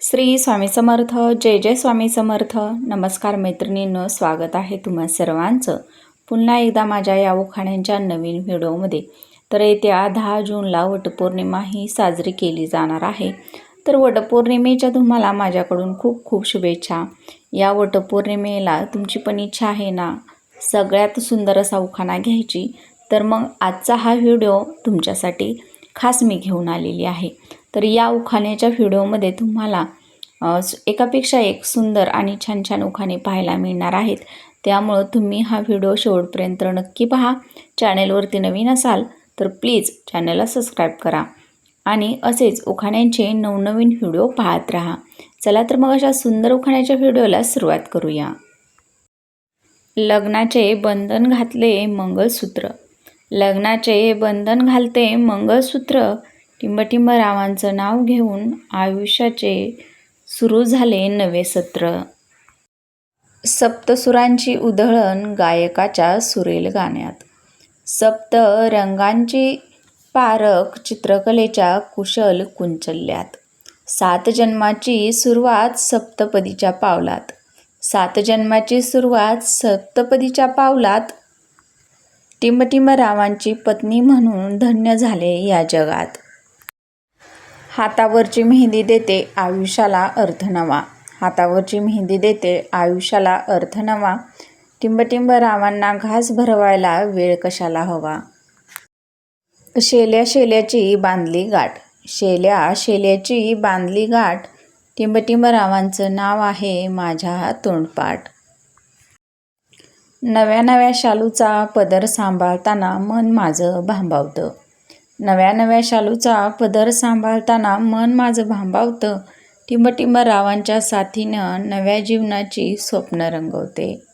श्री स्वामी समर्थ जय जय स्वामी समर्थ. नमस्कार मैत्रिणींनो स्वागत आहे तुम्हा सर्वांचं. पुन्हा एकदा माझ्या या उखाण्यांच्या नवीन व्हिडिओमध्ये. तर येत्या दहा जूनला वटपौर्णिमा ही साजरी केली जाणार आहे. तर वटपौर्णिमेच्या तुम्हाला माझ्याकडून खूप खूप शुभेच्छा. या वटपौर्णिमेला तुमची पण इच्छा आहे ना? सगळ्यात सुंदर असा उखाणा घ्यायची. तर मग आजचा हा व्हिडिओ तुमच्यासाठी खास मी घेऊन आलेली आहे. तर या उखाण्याच्या व्हिडिओमध्ये तुम्हाला एकापेक्षा एक सुंदर आणि छान छान उखाणे पाहायला मिळणार आहेत. त्यामुळं तुम्ही हा व्हिडिओ शेवटपर्यंत नक्की पहा. चॅनेलवरती नवीन असाल तर प्लीज चॅनलला सबस्क्राईब करा आणि असेच उखाण्यांचे नवनवीन व्हिडिओ पाहत राहा. चला तर मग अशा सुंदर उखाण्याच्या व्हिडिओला सुरुवात करूया. लग्नाचे बंधन घातले मंगळसूत्र. लग्नाचे बंधन घालते मंगळसूत्र. टिंबटिंबरावांचं नाव घेऊन आयुष्याचे सुरू झाले नवे सत्र. सप्तसुरांची उधळण गायकाच्या सुरेल गाण्यात. सप्त रंगांची पारख चित्रकलेच्या कुशल कुंचल्यात. सात जन्माची सुरुवात सप्तपदीच्या पावलात. सात जन्माची सुरुवात सप्तपदीच्या पावलात टिंबटिंबरावांची पत्नी म्हणून धन्य झाले या जगात. हातावरची मेहंदी देते आयुष्याला अर्थ नवा हातावरची मेहंदी देते आयुष्याला अर्थ नवा टिंबटिंब रावांना घास भरवायला वेळ कशाला हवा? शेल्या शेल्याची बांधली गाठ. शेल्या शेल्याची बांधली गाठ. टिंबटिंब रावांचं नाव आहे माझ्या तोंडपाठ. नव्या नव्या शालूचा पदर सांभाळताना मन माझं भांबावतं. नव्या नव्या शालूचा पदर सांभाळताना मन माझं भांबावतं. टिंबटिंब रावांच्या साथीनं नव्या जीवनाची स्वप्न रंगवते.